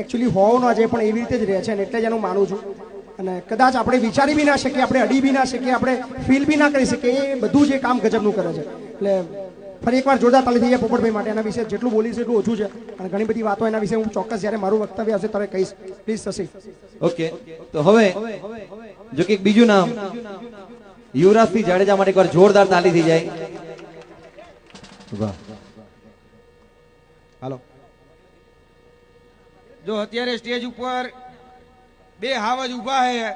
Actually હોવો ન છે પણ એવી રીતે જ રહે છે અને એટલે જ એનું માનું છું. અને કદાચ આપણે વિચારી બી ના શકીએ આપણે અડી બી ના શકીએ આપણે ફીલ બી ના કરી શકીએ એ બધું જ એ કામ ગજબનું કરે છે. એટલે ફરી એકવાર જોરદાર તાલી થઈ પોપટભાઈ માટે. એના વિશે જેટલું બોલીશ એટલું ઓછું છે. અને ઘણી બધી વાતો એના વિશે હું ચોક્કસ જ્યારે મારું વક્તવ્ય હશે ત્યારે કહીશ. પ્લીઝ શશી. ઓકે તો હવે જો કે બીજું નામ. યુવરાજસિંહ જાડેજા માટે એકવાર જોરદાર તાલી થઈ જાય. વાહ. હાલો જો અત્યારે સ્ટેજ ઉપર બે હાવજ ઊભા હે,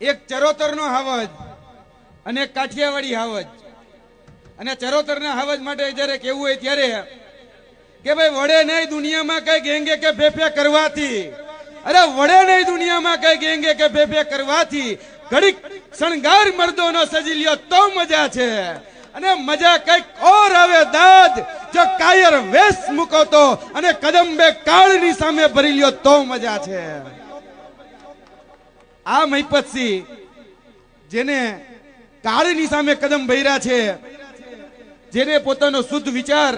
એક ચરોતરનો હાવજ અને એક કાઠિયાવાડી હાવજ. અને ચરોતરના હાવજ માટે જ્યારે કેવું હોય ત્યારે કે ભાઈ, વડે નહીં દુનિયામાં કઈ ગેંગે કે ફેફે કરવાથી. અરે, વડે નહીં દુનિયામાં કઈ ગેંગે કે ફેફે કરવાથી. ઘડીક શણગાર મર્દોનો સજી લ્યો, તો મજા છે. અને મજા કંઈક ઓર આવે, દાદ. જો કાયર વેશ મૂકો તો અને કદંબે કાળની સામે ભરી લ્યો તો મજા છે. આ મહિપતસિંહ, જેને કાળની સામે કદમ ભર્યા છે, જેને પોતાનો શુદ્ધ વિચાર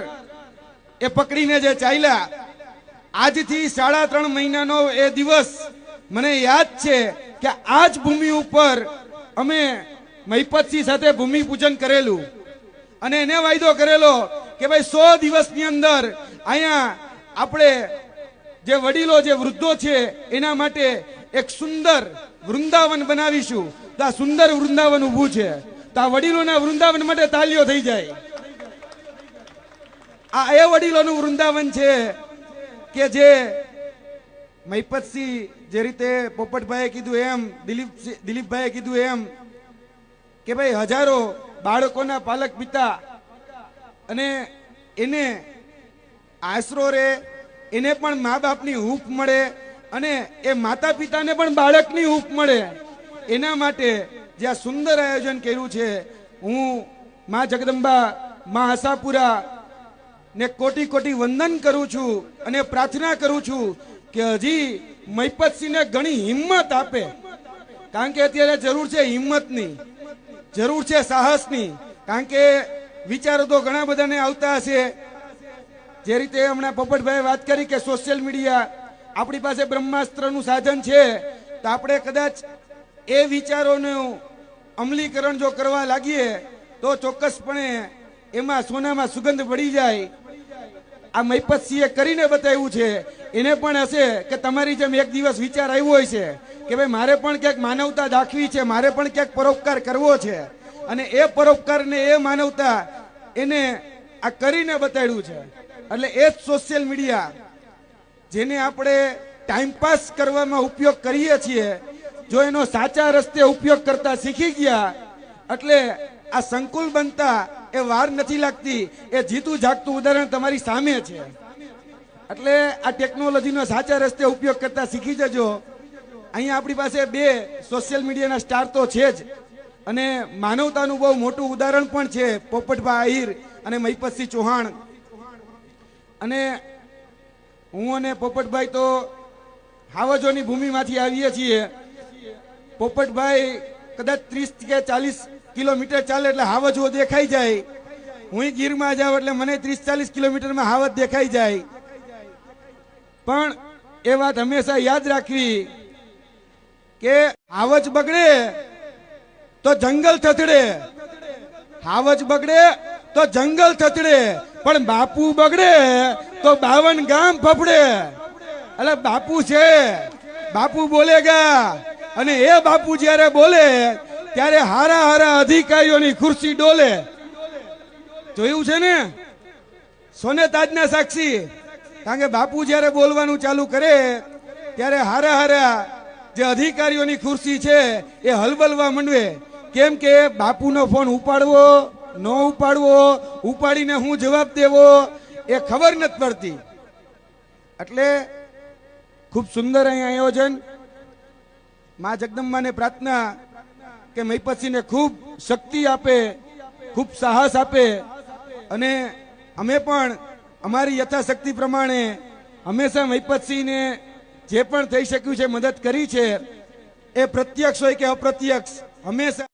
એ પકડીને જે ચાલ્યા, આજથી સાડા ત્રણ મહિનાનો એ દિવસ મને યાદ છે કે આ જ ભૂમિ ઉપર અમે મહિપતસિંહ સાથે ભૂમિ પૂજન કરેલું. અને એને વાયદો કરેલો કે ભાઈ સો દિવસની અંદર અહીંયા આપણે જે વડીલો, જે વૃદ્ધો છે, એના માટે એક સુંદર વૃંદાવન બનાવીશું. તો આ સુંદર વૃંદાવન ઊભું છે. તો આ વડીલોના વૃંદાવન માટે તાલીઓ થઈ જાય. આ એ વડીલોનું વૃંદાવન છે કે જે મહિપતસિંહ જે રીતે પોપટભાઈએ કીધું એમ દિલીપ દિલીપભાઈએ કીધું એમ કે ભાઈ હજારો બાળકોના પાલક પિતા અને એને આશરો રે, એને પણ મા બાપની હૂંફ મળે અને એ માતા પિતાને પણ બાળકની હૂંફ મળે. એના માટે જે આ સુંદર આયોજન કર્યું છે, હું મા જગદંબા, મા આશાપુરા ને કોટી કોટી વંદન કરું છું અને પ્રાર્થના કરું છું કે હજી મહિપતસિંહને ઘણી હિંમત આપે. કારણ કે અત્યારે જરૂર છે હિંમતની, જરૂર છે સાહસની. કારણ કે વિચારો તો ઘણા બધાને આવતા હશે. જે રીતે હમણાં પોપટભાઈ વાત કરી કે સોશિયલ મીડિયા આપણી પાસે બ્રહ્માસ્ત્રનું સાધન છે, તો આપણે કદાચ એ વિચારોનું અમલીકરણ જો કરવા લાગીએ, તો ચોક્કસપણે એમાં સોનામાં સુગંધ પડી જાય. આ મહિપતસિંહે કરીને બતાવ્યું છે. એને પણ હશે કે તમારી જેમ એક દિવસ વિચાર આવ્યો હોય છે કે ભાઈ મારે પણ ક્યાંક માનવતા દાખવી છે, મારે પણ ક્યાંક પરોપકાર કરવો છે. અને એ પરોપકારને એ માનવતા એને આ કરીને બતાડ્યું છે. એટલે એ જ સોશિયલ મીડિયા જેને આપણે ટાઈમપાસ કરવામાં ઉપયોગ કરીએ છીએ, જો એનો સાચા રસ્તે ઉપયોગ કરતા શીખી ગયા, એટલે આ સંકુલ બનતા એ વાર નથી લાગતી, એ જીતું જાગતું ઉદાહરણ તમારી સામે છે. એટલે આ ટેકનોલોજીનો સાચા રસ્તે ઉપયોગ કરતા શીખી જજો. અહીંયા આપણી પાસે બે સોશિયલ મીડિયાના સ્ટાર તો છે જ. અને માનવતાનું બહુ મોટું ઉદાહરણ પણ છે, પોપટભાઈ આહિર અને મહિપતસિંહ ચૌહાણ. અને હું અને પોપટભાઈ તો હાવજોની ભૂમિમાંથી આવીએ છીએ. પોપટભાઈ કદાચ ત્રીસ કે ચાલીસ કિલોમીટર ચાલે એટલે હાવજો દેખાઈ જાય. હું ગીરમાં જાઉં એટલે મને ત્રીસ ચાલીસ કિલોમીટરમાં હાવજ દેખાઈ જાય. પણ એ વાત હંમેશા યાદ રાખવી કે હાવજ બગડે તો જંગલ થથડે હાવજ બગડે, તો જંગલ થથડે પણ બાપુ બગડે, તો બાવન ગામ ફફડે. એટલે બાપુ છે. બાપુ બોલેગા અને એ બાપુ જ્યારે બોલે, ત્યારે હારા હારા અધિકારીઓની ખુરશી ડોલે. જોયું છે ને? સોને તાજના સાક્ષી. કારણ કે બાપુ જ્યારે બોલવાનું ચાલુ કરે, ત્યારે હારા હારા જે અધિકારીઓની ખુરશી છે, એ હલબલવા માંડવે. કેમ કે બાપુનો ફોન ઉપાડવો, ન ઉપાડવો, ઉપાડીને હું જવાબ દેવો એ ખબર નથી પડતી. એટલે ખૂબ સુંદર અહીં આયોજન. મા જગદંબાને પ્રાર્થના કે મહિપતસિંહને ખૂબ શક્તિ આપે, ખૂબ સાહસ આપે અને અમે પણ અમારી યથાશક્તિ પ્રમાણે હંમેશા મહીપતસિંહને જે પણ થઈ શક્યું છે મદદ કરી છે, એ પ્રત્યક્ષ હોય કે અપ્રત્યક્ષ, હંમેશા